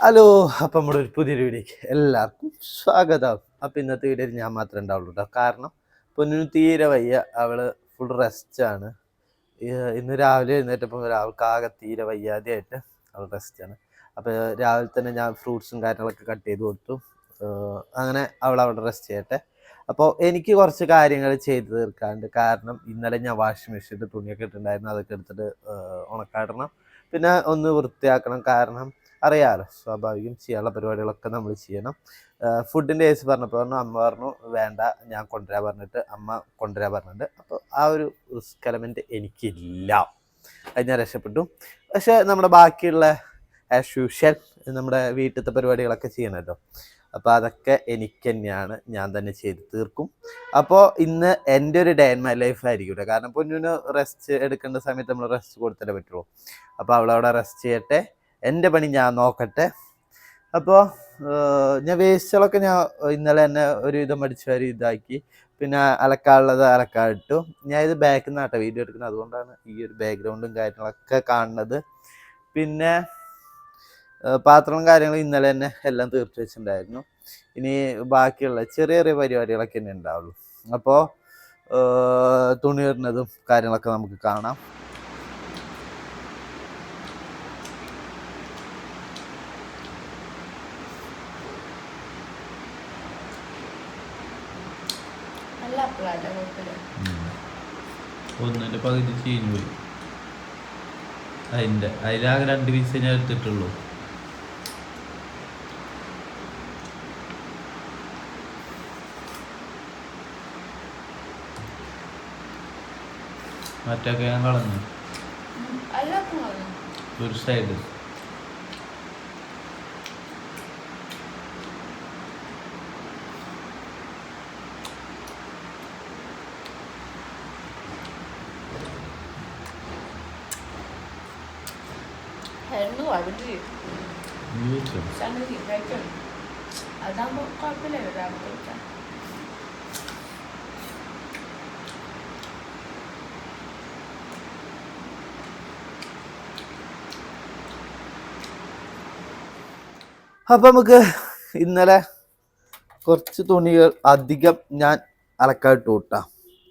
Hello അപ്പം നമ്മുടെ ഒരു പുതിയൊരു വീഡിയോക്ക് എല്ലാവർക്കും സ്വാഗതം. അപ്പം ഇന്നത്തെ വീഡിയോയിൽ ഞാൻ മാത്രമേ ഉണ്ടാവുള്ളൂ കേട്ടോ കാരണം പൊന്നിന് തീരെ വയ്യ. അവൾ ഫുൾ റെസ്റ്റാണ് ഇന്ന് രാവിലെ എഴുന്നേറ്റപ്പോൾ അവൾക്ക് ആകെ തീരെ വയ്യാതെയായിട്ട് അവൾ റെസ്റ്റാണ് അപ്പോൾ രാവിലെ തന്നെ ഞാൻ ഫ്രൂട്ട്സും കാര്യങ്ങളൊക്കെ കട്ട് ചെയ്ത് കൊടുത്തു. അങ്ങനെ അവൾ അവിടെ റെസ്റ്റ് ചെയ്യട്ടെ. അപ്പോൾ എനിക്ക് കുറച്ച് കാര്യങ്ങൾ ചെയ്ത് തീർക്കാണ്ട് കാരണം ഇന്നലെ ഞാൻ വാഷിംഗ് മെഷീനിൽ തുണിയൊക്കെ ഇട്ടിട്ടുണ്ടായിരുന്നു. അതൊക്കെ എടുത്തിട്ട് ഉണക്കാടണം. പിന്നെ ഒന്ന് വൃത്തിയാക്കണം. കാരണം അറിയാലോ. സ്വാഭാവികം ചെയ്യാനുള്ള പരിപാടികളൊക്കെ നമ്മൾ ചെയ്യണം. ഫുഡിന്റെ കേസ് പറഞ്ഞപ്പോൾ പറഞ്ഞു അമ്മ പറഞ്ഞു വേണ്ട ഞാൻ കൊണ്ടുവരാൻ പറഞ്ഞിട്ട് അമ്മ കൊണ്ടുവരാൻ പറഞ്ഞിട്ട് അപ്പോൾ ആ ഒരു റിസ്ക് എലമെന്റ് എനിക്കില്ല. അത് ഞാൻ രക്ഷപ്പെട്ടു. പക്ഷേ നമ്മുടെ ബാക്കിയുള്ള ആസ് യൂഷ്വൽ നമ്മുടെ വീട്ടിലത്തെ പരിപാടികളൊക്കെ ചെയ്യണമല്ലോ. അപ്പോൾ അതൊക്കെ എനിക്ക് തന്നെയാണ്. ഞാൻ തന്നെ ചെയ്ത് തീർക്കും. അപ്പോൾ ഇന്ന് എന്റെ ഒരു ഡേ ഇൻ മൈ ലൈഫ് ആയിരിക്കില്ല. കാരണം പൊന്നുവിന് റെസ്റ്റ് എടുക്കേണ്ട സമയത്ത് നമ്മൾ റെസ്റ്റ് കൊടുത്തേ പറ്റുള്ളൂ. അപ്പോൾ അവളവിടെ റെസ്റ്റ് ചെയ്യട്ടെ. എന്റെ പണി ഞാൻ നോക്കട്ടെ. അപ്പോൾ ഞാൻ വേസ്റ്റുകളൊക്കെ ഞാൻ ഇന്നലെ തന്നെ ഒരു വിധം അടിച്ചു ഇതാക്കി. പിന്നെ അലക്കാനുള്ളത് അലക്കാൻ ഇട്ടു. ഞാൻ ഇത് ബാക്കിൽ നിന്നാട്ടോ വീഡിയോ എടുക്കുന്നത്. അതുകൊണ്ടാണ് ഈ ഒരു ബാക്ക്ഗ്രൗണ്ടും കാര്യങ്ങളൊക്കെ കാണുന്നത്. പിന്നെ പാത്രവും കാര്യങ്ങളും ഇന്നലെ തന്നെ എല്ലാം തീർത്ത് വെച്ചിട്ടുണ്ടായിരുന്നു. ഇനി ബാക്കിയുള്ള ചെറിയ ചെറിയ പരിപാടികളൊക്കെ തന്നെ ഉണ്ടാവുള്ളൂ. അപ്പോൾ തുണി ഇടുന്നതും കാര്യങ്ങളൊക്കെ നമുക്ക് കാണാം നല്ല അപ്പളാട്ടോ കുഴപ്പമില്ല ഒന്നിന്റെ പകുതി ചീഞ്ഞു പോയി അതിന്റെ അതിലാകെ രണ്ട് പീസ് ഞാൻ എടുത്തിട്ടുള്ളൂ. മറ്റൊക്കെ ഞാൻ കളഞ്ഞു. ഒരു സൈഡ് ഹെണ്ണു അവിടെ സംഗതി കഴിക്കണം അതാകുമ്പോൾ കുഴപ്പമില്ലല്ലോ രാവിലെ കഴിക്കാൻ അപ്പം നമുക്ക് ഇന്നലെ കുറച്ച് തുണികൾ അധികം ഞാൻ അലക്കായിട്ട് കൂട്ടാം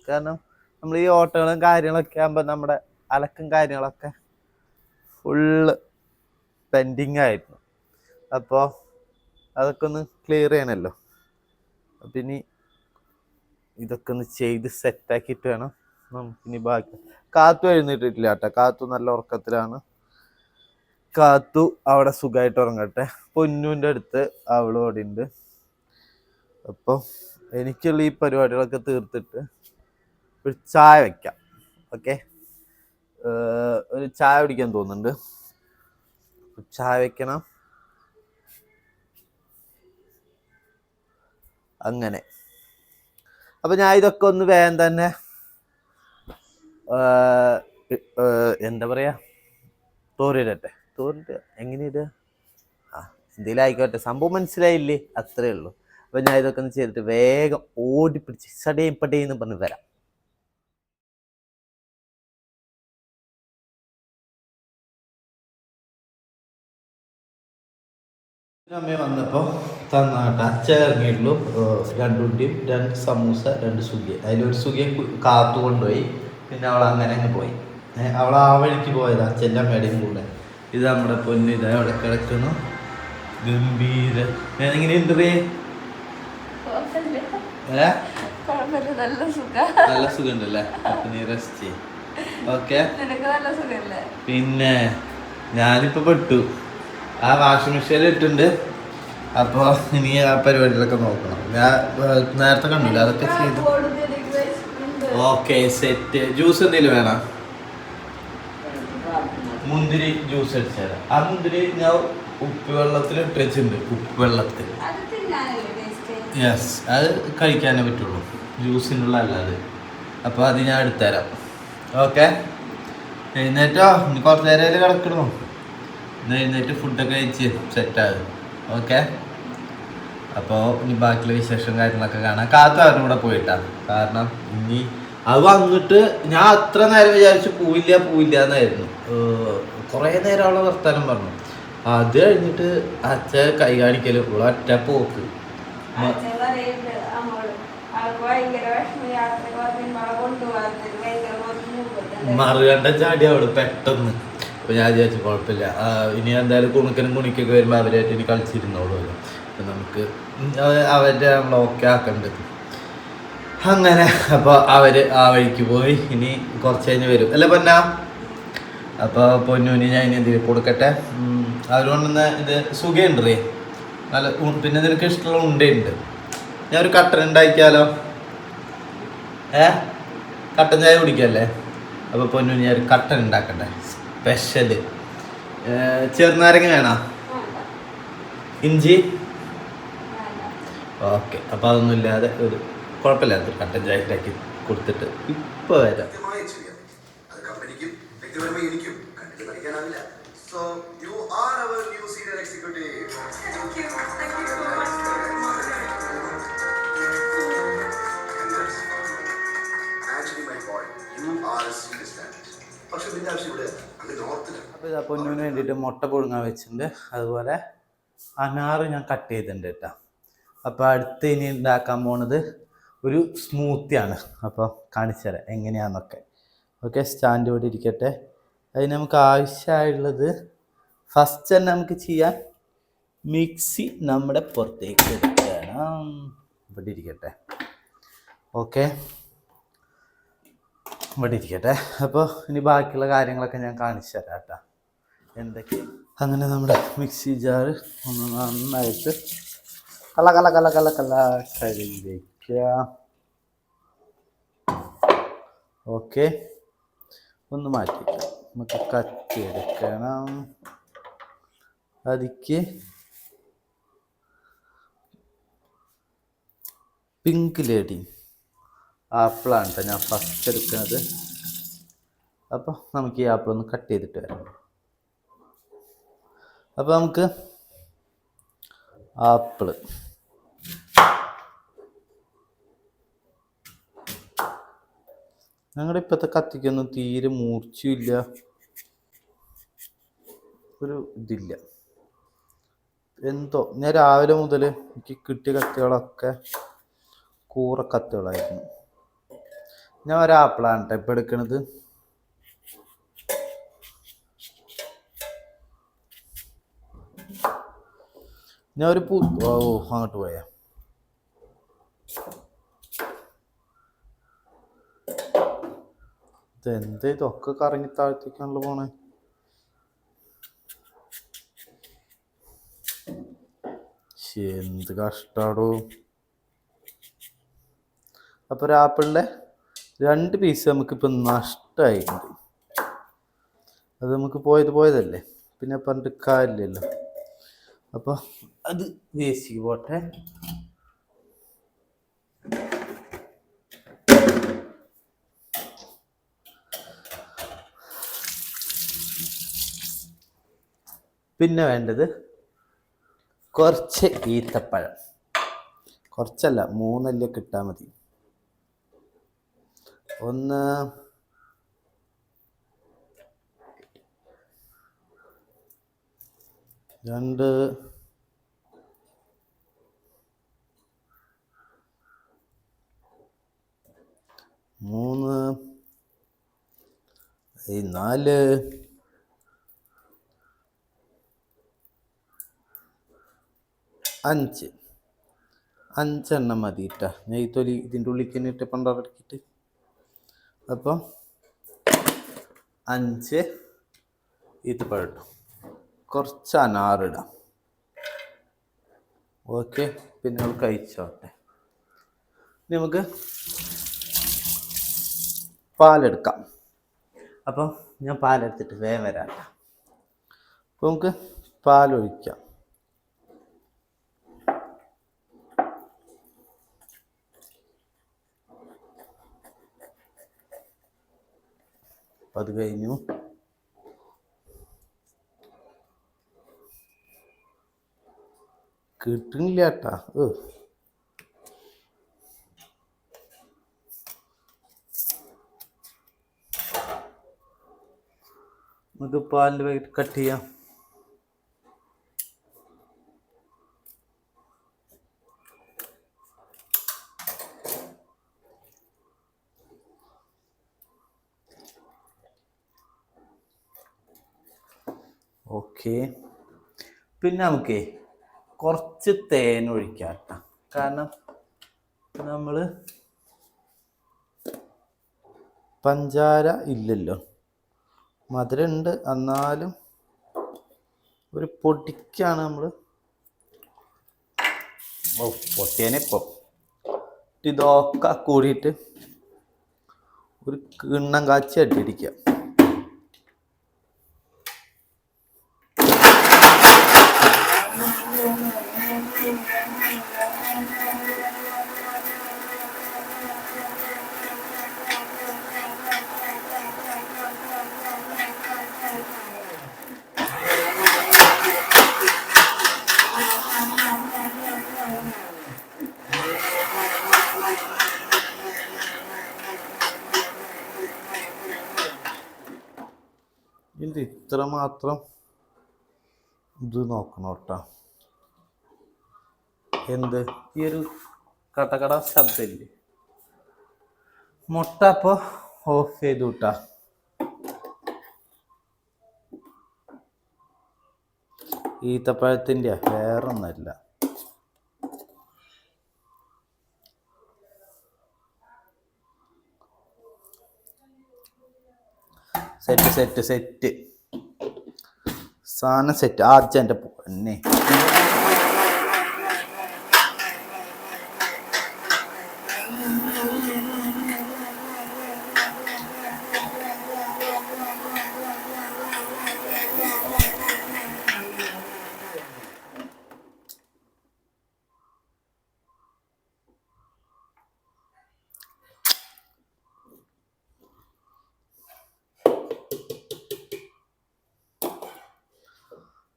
കാരണം നമ്മൾ ഈ ഓട്ടങ്ങളും കാര്യങ്ങളൊക്കെ ആകുമ്പോൾ നമ്മുടെ അലക്കും കാര്യങ്ങളൊക്കെ ഫുള്ള് പെൻഡിങ് ആയിരുന്നു. അപ്പോൾ അതൊക്കെ ഒന്ന് ക്ലിയർ ചെയ്യണമല്ലോ അപ്പം ഇനി ഇതൊക്കെ ഒന്ന് ചെയ്ത് സെറ്റാക്കിയിട്ട് വേണം നമുക്കിനി ബാക്കി. കാത്തു എഴുന്നേറ്റിട്ടില്ല കേട്ടോ. കാത്തു നല്ല ഉറക്കത്തിലാണ്. കാത്തു അവിടെ സുഖമായിട്ട് ഉറങ്ങട്ടെ. പൊന്നുവിന്റെ അടുത്ത് അവളും അവിടെ ഉണ്ട്. അപ്പോൾ എനിക്കുള്ള ഈ പരിപാടികളൊക്കെ തീർത്തിട്ട് ഒരു ചായ വയ്ക്കാം ഓക്കെ? ഒരു ചായ കുടിക്കാൻ തോന്നുന്നുണ്ട്. ചായ വെക്കണം. അങ്ങനെ. അപ്പോൾ ഞാൻ ഇതൊക്കെ ഒന്ന് വേഗം തന്നെ എന്താ പറയുക തോറിയിടട്ടെ തോറിട്ട് എങ്ങനെയിടുക ആ എന്തെങ്കിലും ആയിക്കോട്ടെ. സംഭവം മനസ്സിലായില്ലേ? അത്രേ ഉള്ളൂ. അപ്പോൾ ഞാൻ ഇതൊക്കെ ഒന്ന് ചെയ്തിട്ട് വേഗം ഓടിപ്പിടിച്ച് സടേം എന്ന് പറഞ്ഞ് വരാം. അമ്മ വന്നപ്പോ അച്ഛ ഇറങ്ങിയിട്ടുള്ളൂ രണ്ടുണ്ടിയും രണ്ട് സമൂസ രണ്ട് സുഖിയ അതിലൊരു സുഖിയ കാത്തു കൊണ്ടുപോയി. പിന്നെ അവൾ അങ്ങനെ അങ്ങ് പോയി. അവൾ ആ വഴിക്ക് പോയത് അച്ഛന്റെ അമ്മയുടെയും കൂടെ. ഇത് നമ്മുടെ പൊന്നു ഇത് അവിടെ കിടക്കുന്നു. ഗംഭീര. ഞാനിങ്ങനെ കുഴപ്പമില്ല. നല്ല സുഖം. നല്ല സുഖമുണ്ടല്ലേ? അപ്പൊ നീ റെസ്റ്റ് ചെയ് ഓക്കെ. പിന്നെ ഞാനിപ്പോ പെട്ടു. ആ വാഷിംഗ് മെഷീനിൽ ഇട്ടുണ്ട് അപ്പൊ ഇനി ആ പരിപാടികളൊക്കെ നോക്കണം. ഞാൻ നേരത്തെ കണ്ടില്ല? അതൊക്കെ ചെയ്തു. Okay set. ജ്യൂസ് എന്തെങ്കിലും വേണം? മുന്തിരി ജ്യൂസ് അടിച്ചുതരാം ആ മുന്തിരി ഞാൻ ഉപ്പ് വെള്ളത്തിൽ ഇട്ട് വെച്ചിട്ടുണ്ട്. ഉപ്പ് വെള്ളത്തിൽ. യെസ് അത് കഴിക്കാനേ പറ്റുള്ളൂ. ജ്യൂസിനുള്ള അല്ലാതെ അപ്പോൾ അത്. ഞാൻ എടുത്തുതരാം. ഓക്കെ. എഴുന്നേറ്റോ? ഇനി കുറച്ച് നേരം കിടക്കണോ? ഇന്ന് എഴുന്നേറ്റ് ഫുഡൊക്കെ കഴിച്ച് സെറ്റാകും ഓക്കെ. അപ്പോൾ ഇനി ബാക്കിയുള്ള വിശേഷം കാര്യങ്ങളൊക്കെ കാണാം. കാത്തു അവരുടെ കൂടെ പോയിട്ടാ. കാരണം ഇനി അത് വന്നിട്ട് ഞാൻ അത്ര നേരം വിചാരിച്ചു പോവില്ല പോവില്ല എന്നായിരുന്നു. കുറേ നേരം അവളെ വർത്താനം പറഞ്ഞു. അത് കഴിഞ്ഞിട്ട് അച്ഛ കൈ കാണിക്കൽ ഇവിടെ ഒറ്റ പോക്ക്. മറുകണ്ട ചാടി അവൾ പെട്ടെന്ന്. അപ്പൊ ഞാൻ വിചാരിച്ചു കുഴപ്പമില്ല. ഇനി എന്തായാലും കുണുക്കനും കുണിക്കൊക്കെ വരുമ്പോ അവരായിട്ട് ഇനി കളിച്ചിരുന്നോളൂ അപ്പൊ നമുക്ക് അവരുടെ ഓക്കെ ആക്കണ്ടത് അങ്ങനെ അപ്പൊ അവർ ആ വഴിക്ക് പോയി. ഇനി കുറച്ച് കഴിഞ്ഞ് വരും. അല്ല പൊന്ന? അപ്പൊ പൊന്നൂന് ഞാൻ ഇനി എന്തെങ്കിലും കൊടുക്കട്ടെ. ഉം, ഇത് സുഖമുണ്ടേ നല്ല പിന്നെ നിനക്ക് ഇഷ്ടമുള്ള ഉണ്ടയുണ്ട്. ഞാൻ ഒരു കട്ടൻ ഉണ്ടാക്കിയാലോ? ഏ? കട്ടൻ ചായ കുടിക്കല്ലേ? അപ്പോൾ പൊന്നു ഞാൻ ഒരു കട്ടൻ ഉണ്ടാക്കട്ടെ. സ്പെഷ്യൽ. ചെറുനാരങ്ങ വേണോ? ഇഞ്ചി? ഓക്കെ. അപ്പോൾ അതൊന്നും ഇല്ലാതെ ഒരു കുഴപ്പമില്ലാത്ത കണ്ടന്റ് കട്ടൻ ചായ ഉണ്ടാക്കി കൊടുത്തിട്ട് ഇപ്പോൾ വരാം. അപ്പൊ ആവശ്യം ഇവിടെ അങ്ങ് അപ്പോൾ ഇതാ പൊന്നുവിന് വേണ്ടിയിട്ട് മുട്ട പുഴുങ്ങാൻ വെച്ചിട്ടുണ്ട്. അതുപോലെ അനാറ് ഞാൻ കട്ട് ചെയ്തിട്ടുണ്ട് കേട്ടോ. അപ്പോൾ അടുത്ത് ഇനി ഉണ്ടാക്കാൻ പോണത് ഒരു സ്മൂത്തിയാണ് അപ്പോൾ കാണിച്ചു തരാം എങ്ങനെയാണെന്നൊക്കെ ഓക്കെ സ്റ്റാൻഡ് ഇവിടെ ഇരിക്കട്ടെ. അതിന് നമുക്ക് ആവശ്യമായുള്ളത് ഫസ്റ്റ് തന്നെ നമുക്ക് ചെയ്യാൻ മിക്സി നമ്മുടെ പുറത്തേക്ക് എടുക്കണം. ഇവിടെ ഇരിക്കട്ടെ. ഓക്കെ ഇവിടെ ഇരിക്കട്ടെ. അപ്പോൾ ഇനി ബാക്കിയുള്ള കാര്യങ്ങളൊക്കെ ഞാൻ കാണിച്ചു തരാം കേട്ടോ. എന്തൊക്കെ? അങ്ങനെ നമ്മുടെ മിക്സി ജാറ് ഒന്ന് നന്നായിട്ട് കല കല കല കല കല കഴുകി വയ്ക്കുക ഓക്കെ ഒന്ന് മാറ്റി വെക്കാം. നമുക്ക് കത്തി എടുക്കണം അതിക്ക് പിങ്ക് ലേഡി ആപ്പിളാണ് കേട്ടോ ഞാൻ ഫസ്റ്റ് എടുക്കുന്നത്. അപ്പോൾ നമുക്ക് ഈ ആപ്പിൾ ഒന്ന് കട്ട് ചെയ്തിട്ട് വരാം. അപ്പോൾ നമുക്ക് ആപ്പിൾ ഞങ്ങളുടെ ഇപ്പോഴത്തെ കത്തിക്കൊന്നും തീരെ മൂർച്ചയില്ല. ഒരു ഇതില്ല. എന്തോ ഞാൻ രാവിലെ മുതൽ എനിക്ക് കിട്ടിയ കത്തികളൊക്കെ കൂറ കത്തികളായിരുന്നു. ഞാൻ ഒരാപ്പിളാണ് കേട്ടോ ഇപ്പം എടുക്കണത്. ഞാൻ ഒരു പൂ ഓ അങ്ങോട്ട് പോയാ. ഇതെന്ത്? ഇതൊക്കെ കറങ്ങി താഴ്ത്തേക്കാണല്ലോ പോണേ. എന്ത് കഷ്ടാടോ. അപ്പൊ ഒരു ആപ്പിളിന്റെ രണ്ട് പീസ് നമുക്ക് നമുക്കിപ്പോൾ നഷ്ടമായിട്ടുണ്ട് അത് നമുക്ക് പോയത് പോയതല്ലേ? പിന്നെ പറഞ്ഞിട്ട് കാര്യമില്ലല്ലോ. അപ്പോൾ അത് വേസ്റ്റ് പോട്ടെ. പിന്നെ വേണ്ടത് കുറച്ച് ഈത്തപ്പഴം. കുറച്ചല്ല മൂന്നല്ലേ കിട്ടാൽ മതി. ഒന്ന് രണ്ട് മൂന്ന് നാല് അഞ്ച്. അഞ്ചെണ്ണം മതി കേട്ടോ നെയ്ത്തൊലി ഇതിന്റെ ഉള്ളിൽ തന്നെ ഇട്ട് പണ്ടറക്കിയിട്ട് അപ്പം അഞ്ച്. ഇത് പഴട്ടും കുറച്ച് അനാറിടാം ഓക്കെ. പിന്നെ നമ്മൾ കഴിച്ചോട്ടെ. നമുക്ക് പാലെടുക്കാം. അപ്പം ഞാൻ പാലെടുത്തിട്ട് വേഗം വരാം. അപ്പോൾ നമുക്ക് പാലൊഴിക്കാം. അപ്പം അത് കഴിഞ്ഞു. കിട്ടുന്നില്ല കേട്ടാ. ഏ നമുക്ക് പാലിന്റെ പാക്കറ്റ് കട്ട് ചെയ്യാം. ഓക്കെ. പിന്നെ നമുക്കേ കുറച്ച് തേൻ ഒഴിക്കാം. കാരണം നമ്മൾ പഞ്ചാര ഇല്ലല്ലോ. മധുരമുണ്ട് എന്നാലും ഒരു പൊടിക്കാണ് നമ്മൾ ഓ പൊട്ടിയനെ ഇപ്പോൾ ഇതൊക്കെ കൂടിയിട്ട് ഒരു കിണ്ണം കാച്ചി അടിയടിക്കുക ഇത് ഇത്ര മാത്രം ഇത് നോക്കണം കേട്ടോ. എന്ത്? ഈ ഒരു കടകട ശബ്ദമില്ലേ? മുട്ട അപ്പോൾ ഓഫ് ചെയ്തു വിട്ടാ ഈത്തപ്പഴത്തിന്റെ വേറൊന്നല്ല. സെറ്റ് സെറ്റ് സെറ്റ് സാധനം സെറ്റ് ആദ്യം എന്റെ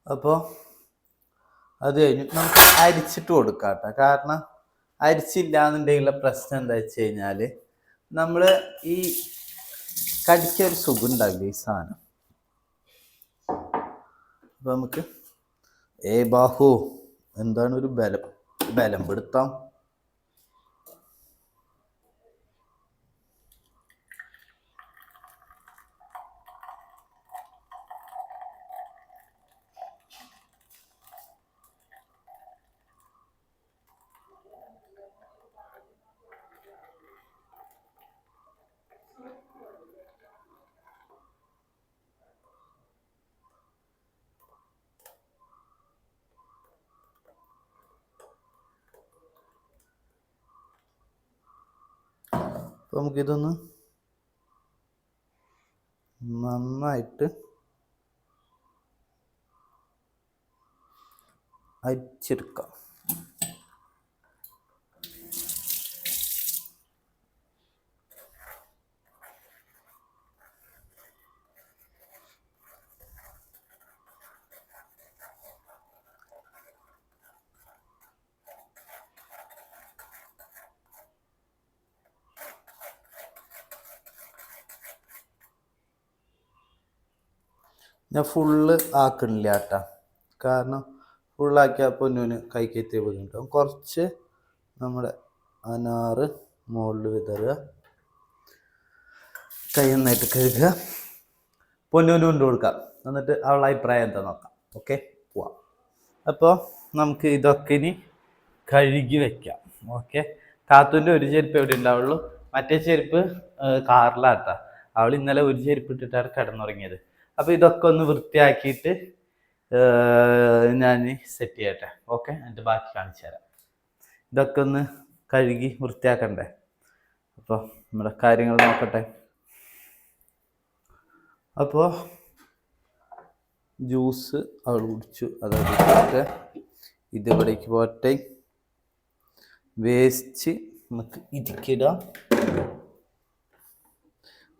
അപ്പോൾ അത് കഴിഞ്ഞ് നമുക്ക് അരിച്ചിട്ട് കൊടുക്കാം കേട്ടോ കാരണം അരിച്ചില്ല എന്നുണ്ടെങ്കിലുള്ള പ്രശ്നം എന്താ വെച്ച് കഴിഞ്ഞാൽ നമ്മൾ ഈ കടിച്ച ഒരു സുഖം ഉണ്ടാവില്ല ഈ സാധനം. അപ്പം നമുക്ക് ഏ ബാഹു എന്താണ് ഒരു ബലം ബലം പിടുത്തം? അപ്പോൾ നമുക്കിതൊന്ന് നന്നായിട്ട് അരിച്ചെടുക്കാം. ഞാൻ ഫുള്ള് ആക്കണില്ല ആട്ടാ കാരണം ഫുള്ളാക്കിയാൽ പൊന്നൂന് കൈക്കെത്തിയ ബുദ്ധിമുട്ടും കുറച്ച് നമ്മുടെ അനാറ് മുകളിൽ വിതറുക. കൈ നന്നായിട്ട് കഴുകുക. പൊന്നൂന് കൊണ്ട് കൊടുക്കാം. എന്നിട്ട് അവളുടെ അഭിപ്രായം എന്താ നോക്കാം. ഓക്കെ പോവാം. അപ്പോൾ നമുക്ക് ഇതൊക്കെ ഇനി കഴുകി വെക്കാം. ഓക്കെ കാത്തുന്റെ ഒരു ചെരുപ്പ് എവിടെ ഉണ്ടാവുള്ളൂ? മറ്റേ ചെരുപ്പ് കാറിലാട്ടാ. അവൾ ഇന്നലെ ഒരു ചെരുപ്പ് ഇട്ടിട്ടാണ് കിടന്നുറങ്ങിയത്. അപ്പോൾ ഇതൊക്കെ ഒന്ന് വൃത്തിയാക്കിയിട്ട് ഞാൻ സെറ്റ് ചെയ്യട്ടെ. ഓക്കെ എന്നിട്ട് ബാക്കി കാണിച്ചു തരാം. ഇതൊക്കെ ഒന്ന് കഴുകി വൃത്തിയാക്കണ്ടേ? അപ്പോൾ നമ്മുടെ കാര്യങ്ങൾ നോക്കട്ടെ. അപ്പോൾ ജ്യൂസ് അവൾ കുടിച്ചു. അതായത് ഇതിവിടേക്ക് പോട്ടെ വേസ്റ്റ് നമുക്ക് ഇരിക്കിടാം.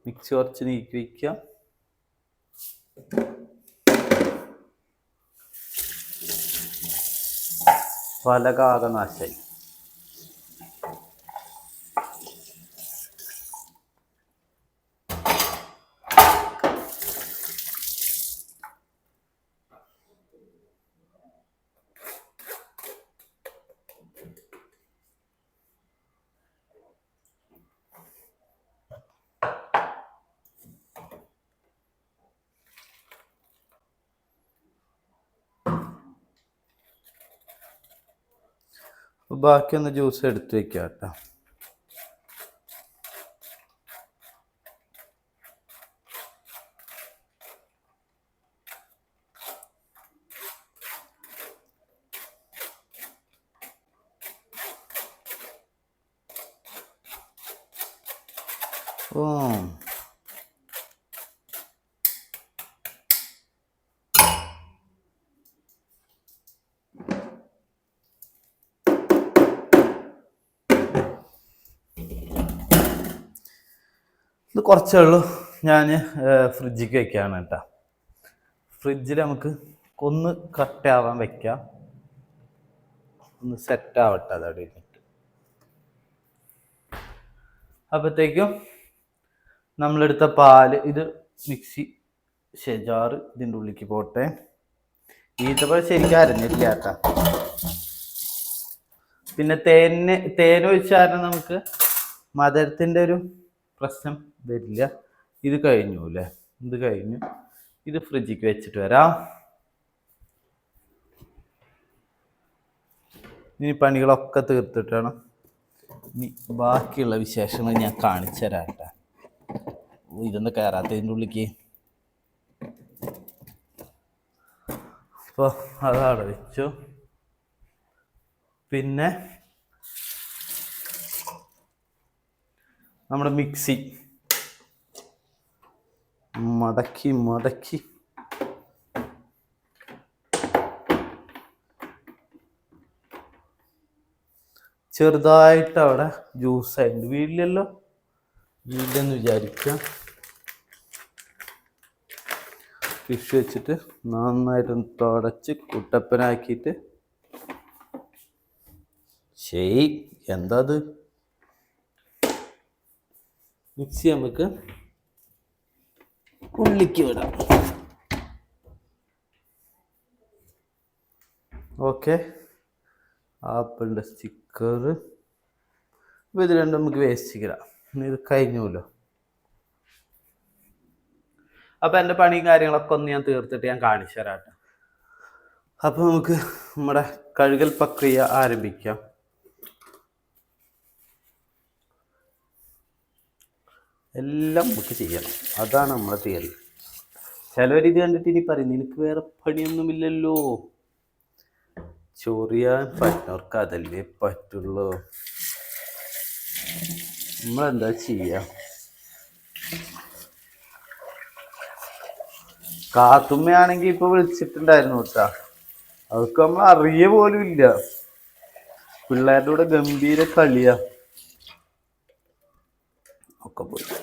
മിക്സ് കുറച്ച് നീക്കി വയ്ക്കാം ഫലകാക ബാക്കിയൊന്ന് ജ്യൂസ് എടുത്തു വെക്കാം കേട്ടോ. ഓ കുറച്ചേ ഉള്ളൂ. ഞാൻ ഫ്രിഡ്ജിക്ക് വെക്കുകയാണ് കേട്ടോ. ഫ്രിഡ്ജിൽ നമുക്ക് ഒന്ന് കട്ടാവാൻ വെക്കാം. ഒന്ന് സെറ്റ് ആവട്ടെ അതവിടെ ഇരുന്നിട്ട്. അപ്പോഴത്തേക്കും നമ്മളെടുത്ത പാൽ ഇത് മിക്സി ഷെജാറ് ഇതിന്റെ ഉള്ളിലേക്ക് പോട്ടെ. ഈത്തപ്പഴം ശരിക്കും അരഞ്ഞില്ല കേട്ടാ. പിന്നെ തേനെ കാരണം നമുക്ക് മധുരത്തിന്റെ ഒരു പ്രശ്നം വരില്ല. ഇത് കഴിഞ്ഞു അല്ലേ ഇത് കഴിഞ്ഞു. ഇത് ഫ്രിഡ്ജിക്ക് വെച്ചിട്ട് വരാം. ഇനി പണികളൊക്കെ തീർത്തിട്ട് വേണം ഇനി ബാക്കിയുള്ള വിശേഷങ്ങൾ ഞാൻ കാണിച്ചു തരാം ഇതൊന്ന് കയറാത്തതിന്റെ ഉള്ളിക്ക്. അപ്പോൾ അതവിടെ വെച്ചു. പിന്നെ നമ്മുടെ മിക്സി. മടക്കി മടക്കി. ചെറുതായിട്ട് അവിടെ ജ്യൂസ് ആയിട്ടുണ്ട്. വീട്ടിലല്ലോ? വീട്ടിലെന്ന് വിചാരിക്കുക. ഫിഷ് വെച്ചിട്ട് നന്നായിട്ട് തുടച്ച് കുട്ടപ്പനാക്കിയിട്ട്. ശരി എന്താ അത്? മിക്സി നമുക്ക് ഉള്ളിക്ക് വിടാം. ഓക്കെ. ആപ്പിളിന്റെ സ്റ്റിക്കർ. അപ്പോൾ ഇത് രണ്ടും നമുക്ക് വേസ്റ്റ് ചെയ്യാം. ഇത് കഴിഞ്ഞല്ലോ അപ്പോൾ എന്റെ പണിയും കാര്യങ്ങളൊക്കെ ഒന്ന് ഞാൻ തീർത്തിട്ട് ഞാൻ കാണിച്ചു തരാം അപ്പോൾ നമുക്ക് നമ്മുടെ കഴുകൽ പ്രക്രിയ ആരംഭിക്കാം. എല്ലാം നമുക്ക് ചെയ്യണം അതാണ് നമ്മുടെ തിയറി ചിലവർ ഇത് കണ്ടിട്ട് ഇനി പറയും നിനക്ക് വേറെ പണിയൊന്നുമില്ലല്ലോ. ചൊറിയാൻ പറ്റുന്നവർക്ക് അതല്ലേ പറ്റുള്ളൂ. നമ്മളെന്താ ചെയ്യാം? കാത്തുമ്മയാണെങ്കിൽ ഇപ്പൊ വിളിച്ചിട്ടുണ്ടായിരുന്നു കേട്ടാ. അവർക്ക് നമ്മൾ അറിയ പോലും ഇല്ല. പിള്ളേരുടെ കൂടെ ഗംഭീര കളിയാ. ഒക്കെ പോയി.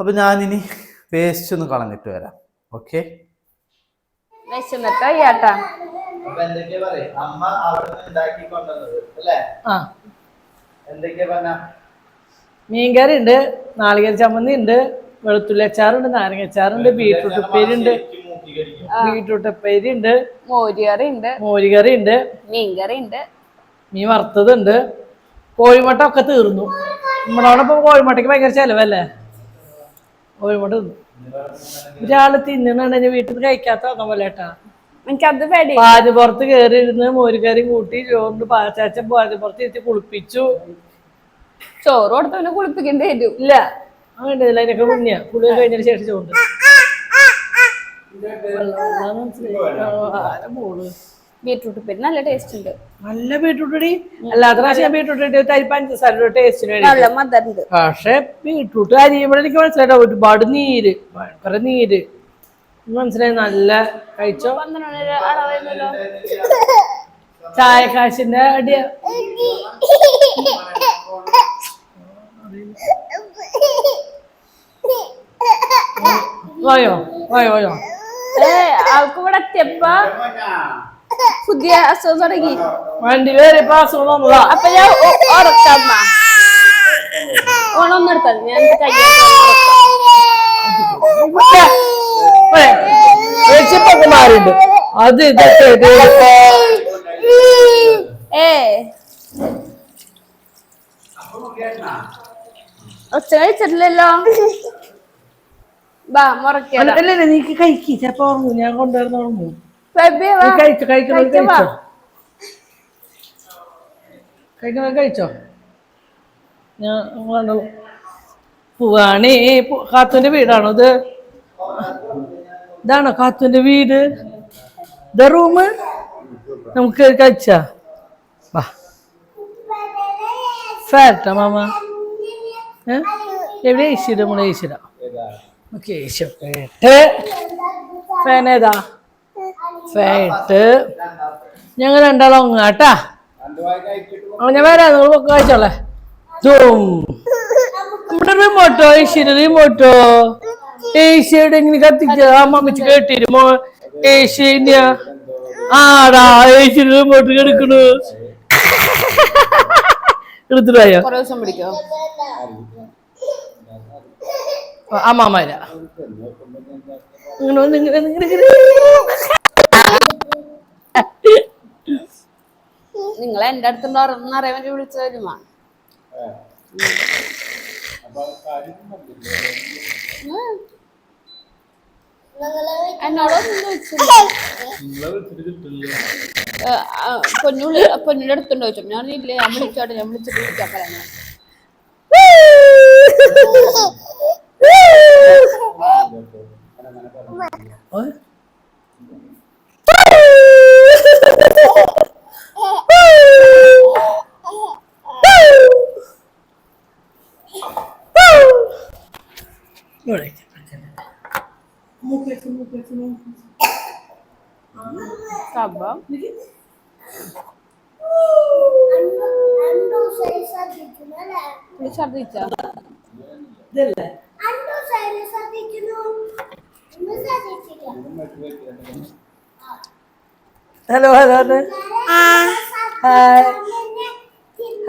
അപ്പൊ ഞാനിനി വേസ്റ്റ് ഒന്ന് കളഞ്ഞിട്ട് വരാം. ഓക്കെ മീൻകറി ഉണ്ട് നാളികേര ചമ്മന്തി ഉണ്ട് വെളുത്തുള്ളി അച്ചാറുണ്ട് നാരങ്ങ അച്ചാറുണ്ട് ബീട്രൂട്ട് ഉപ്പേരി ഉണ്ട്. ബീട്രൂട്ട് ഉപ്പേരി ഉണ്ട് മോരുകറി ഉണ്ട് മോരുകറി ഉണ്ട്. മീൻകറി ഉണ്ട് മീൻ വറുത്തതുണ്ട്. കോഴിമുട്ട ഒക്കെ തീർന്നു. നമ്മുടെ അവിടെ ഇപ്പൊ കോഴിമുട്ടയ്ക്ക് ഭയങ്കര ചെലവല്ലേ? കോഴിമുട്ട കേറിയിരുന്ന് ഒരാൾ വീട്ടിൽ നിന്ന് കഴിക്കാത്ത നോക്കാൻ പോലെ ഏട്ടാ. എനിക്കത് പേടി. പാൽ പുറത്ത് കയറി ഇരുന്ന് മോരുകറി കൂട്ടി ചോറിന് പാച്ചാച്ചൻ പാചപ്പുറത്ത് ഇരുത്തി കുളിപ്പിച്ചു. ചോറ് കൊടുത്തവനെ കുളിപ്പിക്കേണ്ടി വരും. ഇല്ല. അങ്ങനെ അതിനൊക്കെ മുന്നേ. കുളി കഴിഞ്ഞതിന് ശേഷം ചോണ്ട് ആരെ മോൾ? ബീട്രൂട്ട് ഉപ്പേരി. നല്ല ടേസ്റ്റ് ഉണ്ട്. നല്ല ബീട്രൂട്ട് അല്ലാത്ത പ്രാവശ്യം ബീട്രൂട്ട് ടേസ്റ്റിന് വേണ്ടി നല്ല മധുരണ്ട് പക്ഷെ ബീട്രൂട്ട് അരിയുമ്പോൾ എനിക്ക് മനസ്സിലായിട്ടോ ഒരുപാട് നീര് ഭയങ്കര നീര്. മനസ്സിലായി നല്ല കഴിച്ചോ? അളവായിരുന്നല്ലോ ചായ കാശിന്റെ അടിയ. വായോ വായോ വായോ. ഏ അവൾക്ക് ഇവിടെ എത്തിയപ്പ പുതിയ അസുഖം തുടങ്ങി. വണ്ടി കയറി അപ്പൊ ഞാൻ ഉറക്കമ്മ ഓണം എടുത്തത് ഞാൻ വെച്ചിപ്പൊക്കെ മാറിണ്ട് അത് ഇതൊക്കെ ഏ ഒച്ച കഴിച്ചിട്ടില്ലല്ലോ. ബാ അല്ല, നീക്ക് കഴിക്കി. ചിലപ്പോ ഞാൻ കൊണ്ടുവരുന്ന ഉറങ്ങും. കഴിച്ചോ കഴിക്കണോ. കഴിച്ചോ. കഴിക്കണോ കഴിച്ചോ. ഞാൻ കണ്ടു പോവാണേ കാത്തുന്റെ വീടാണോ ഇത്? ഇതാണോ കാത്തുന്റെ വീട്? ഇത് റൂമ് നമുക്ക് കഴിച്ചാ. വാ. ഫാറ്റാ മാമ. ഏ? എവിടെ ഏശ്വര നമ്മളെ ഏശ്വര ഓക്കെ ഏശ്വരട്ട് ഫാൻ ഏതാ ഫാനിട്ട് ഞങ്ങൾ രണ്ടാളും അങ്ങാട്ടാ ഞാൻ വരാം. നിങ്ങൾ കഴിച്ചോളെ ധൂം നമ്മുടെ റിമോട്ടോ ഏശ്വര റിമോട്ടോ ഏഷ്യയുടെ ഇങ്ങനെ കത്തിച്ച അമ്മമ്മച്ച് കേട്ടിരുമോ ഏഷ്യ ആടാ ഏഷ്യ റിമോട്ട് കിടക്കണു എടുത്തിട്ടായോ അമ്മാമര ഇങ്ങനെ വന്ന് ഇങ്ങനെ ഇങ്ങനെ ഇങ്ങനെ. നിങ്ങൾ എന്റെ അടുത്തുണ്ടോ അറിയാൻ വേണ്ടി വിളിച്ചു വരുമാ എന്നോടൊന്നും പൊന്നുള്ളി പൊന്നിന്റെ അടുത്തുണ്ടോ ചോദിച്ചു. ഞാൻ ഇല്ല ഞാൻ വിളിച്ചോട്ടെ ഞാൻ വിളിച്ചിട്ട് വിളിക്കാൻ പറയാം ഓ. Acaba. Richard Richard. Delle. Ando sai le sa di che non mi sa di che. Hello hello hi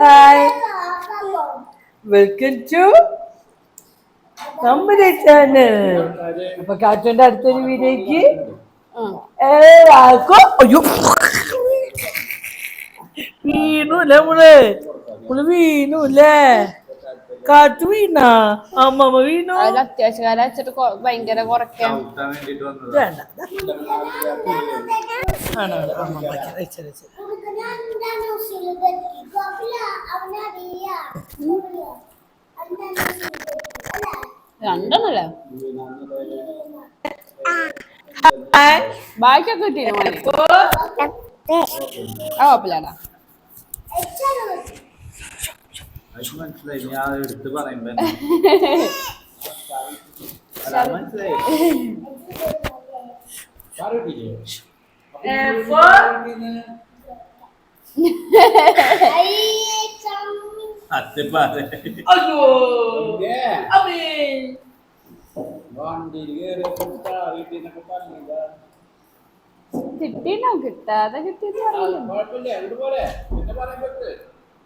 hi welcome to നമ്മുടെ ചാനൽ അപ്പൊ കാറ്റുവിന്റെ അടുത്തൊരു വീഡിയോക്ക് എല്ലാവർക്കും അയ്യോ. വീണുല്ലേ നമ്മൾ നമ്മൾ വീണുല്ലേ? കാറ്റ് വീണ? അമ്മമ്മ വീണു. അതിൽ അത്യാവശ്യകാലം വെച്ചിട്ട് ഭയങ്കര കുറയ്ക്കാൻ. വേണ്ട. ആണോ വെച്ചത് വെച്ചത് രണ്ടെണ്ണല്ലേ? ബാക്കിയൊക്കെ ആ കുഴപ്പമില്ലാടാ. മനസ്സിലായി. ഞാൻ എടുത്ത് പറയുമ്പോ മനസ്സിലായി. അയ്യോ. അമ്മേ കിട്ടിയോ കിട്ടാതെ കിട്ടിയത് പറയില്ല.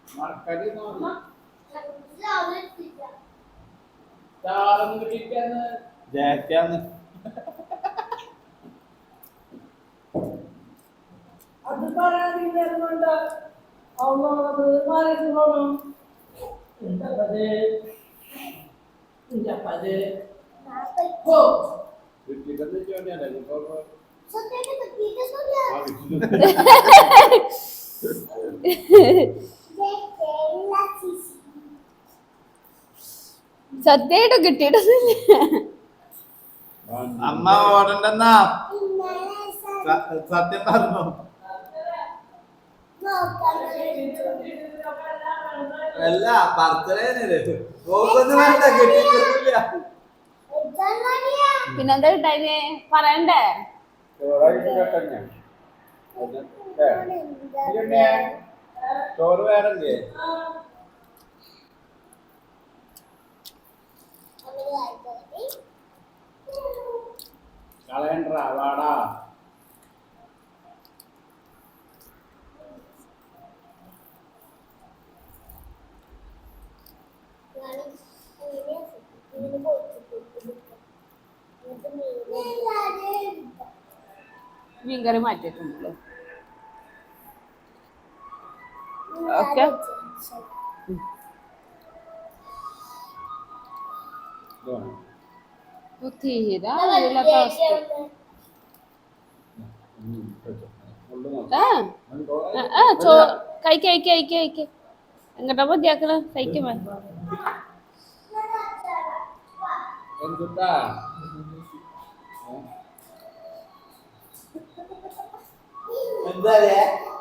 കുഴപ്പമില്ല. അത് ഓ. കിട്ടിയിട്ടെന്ന് ചോദിച്ചാലേ ഇപ്പൊ സത്യമായിട്ടും കിട്ടിയിട്ടൊന്നുമില്ല. അമ്മ ഓടണ്ടെന്നാ? സത്യം പറഞ്ഞു? അല്ല പറത്തലേനല്ലേ ഓക്കൊന്നും വേണ്ട കിട്ടിയിട്ടില്ല പിന്നെന്താ കിട്ടാഞ്ഞേ? പറയണ്ടേ? ചോറ് വേറല്ലേ കളയണ്ട വാടാ. മീൻകറി മാറ്റിയിട്ടുണ്ടല്ലോ ഓക്കെ. തീരെ അറിയില്ലാത്ത അവസ്ഥ ആ ആ, ആ ചോ കഴിക്ക കഴിക്ക കഴിക്ക കഴിക്ക എങ്ങട്ടാ